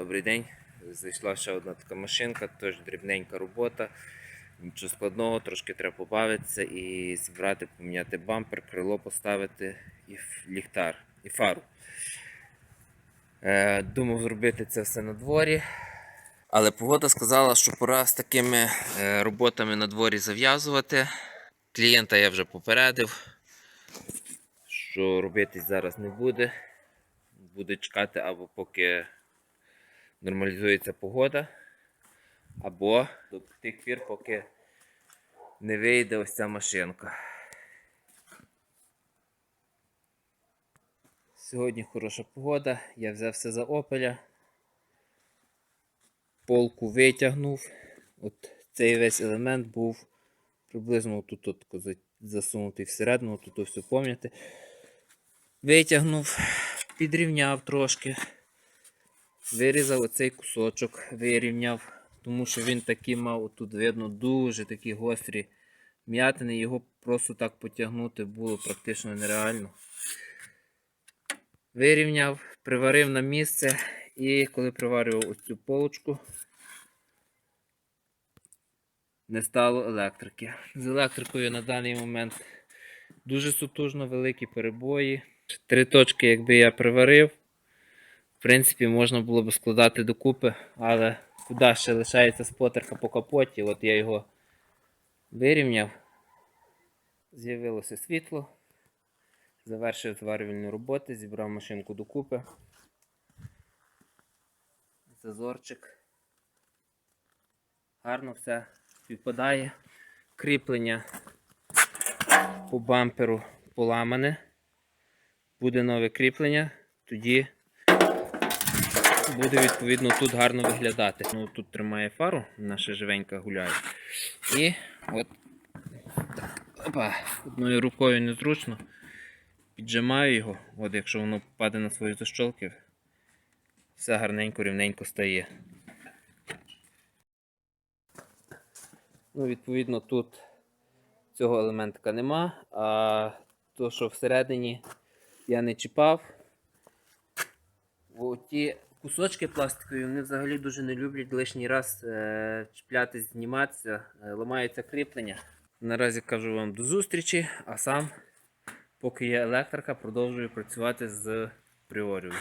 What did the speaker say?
Добрий день. Зайшла ще одна така машинка, теж дрібненька робота. Нічого складного, трошки треба побавитися і зібрати, поміняти бампер, крило поставити і ліхтар, і фару. Е, думав зробити це все на дворі. Але погода сказала, що пора з такими е, роботами на дворі зав'язувати. Клієнта я вже попередив, що робити зараз не буде. Буде чекати або поки нормалізується погода, або до тих пір, поки не вийде ось ця машинка. Сьогодні хороша погода, я взяв все за опеля, полку витягнув. От цей весь елемент був приблизно тут от засунутий всередину, тут все пам'ятаєте. Витягнув, підрівняв трошки. Вирізав оцей кусочок, вирівняв, тому що він такий мав, тут видно, дуже такі гострі м'ятини, його просто так потягнути було практично нереально. Вирівняв, приварив на місце і коли приварював ось цю полочку, не стало електрики. З електрикою на даний момент дуже сутужно, великі перебої. Три точки, якби я приварив, в принципі, можна було б складати докупи, але куди ще лишається спотерка по капоті, от я його вирівняв. З'явилося світло. Завершив зварювальні роботи, зібрав машинку докупи. Зазорчик. Гарно все співпадає. Кріплення по бамперу поламане. Буде нове кріплення, тоді буде відповідно тут гарно виглядати. Ну, тут тримає фару, наша живенька гуляє. І от опа, одною рукою незручно. Піджимаю його, от якщо воно паде на свої защолки, все гарненько, рівненько стає. Ну, відповідно, тут цього елементика нема, а то, що всередині я не чіпав. Бо ті кусочки пластикові вони взагалі дуже не люблять лишній раз е, чіплятись, зніматися, е, ламаються кріплення. Наразі кажу вам до зустрічі, а сам, поки є електрика, продовжую працювати з приорію.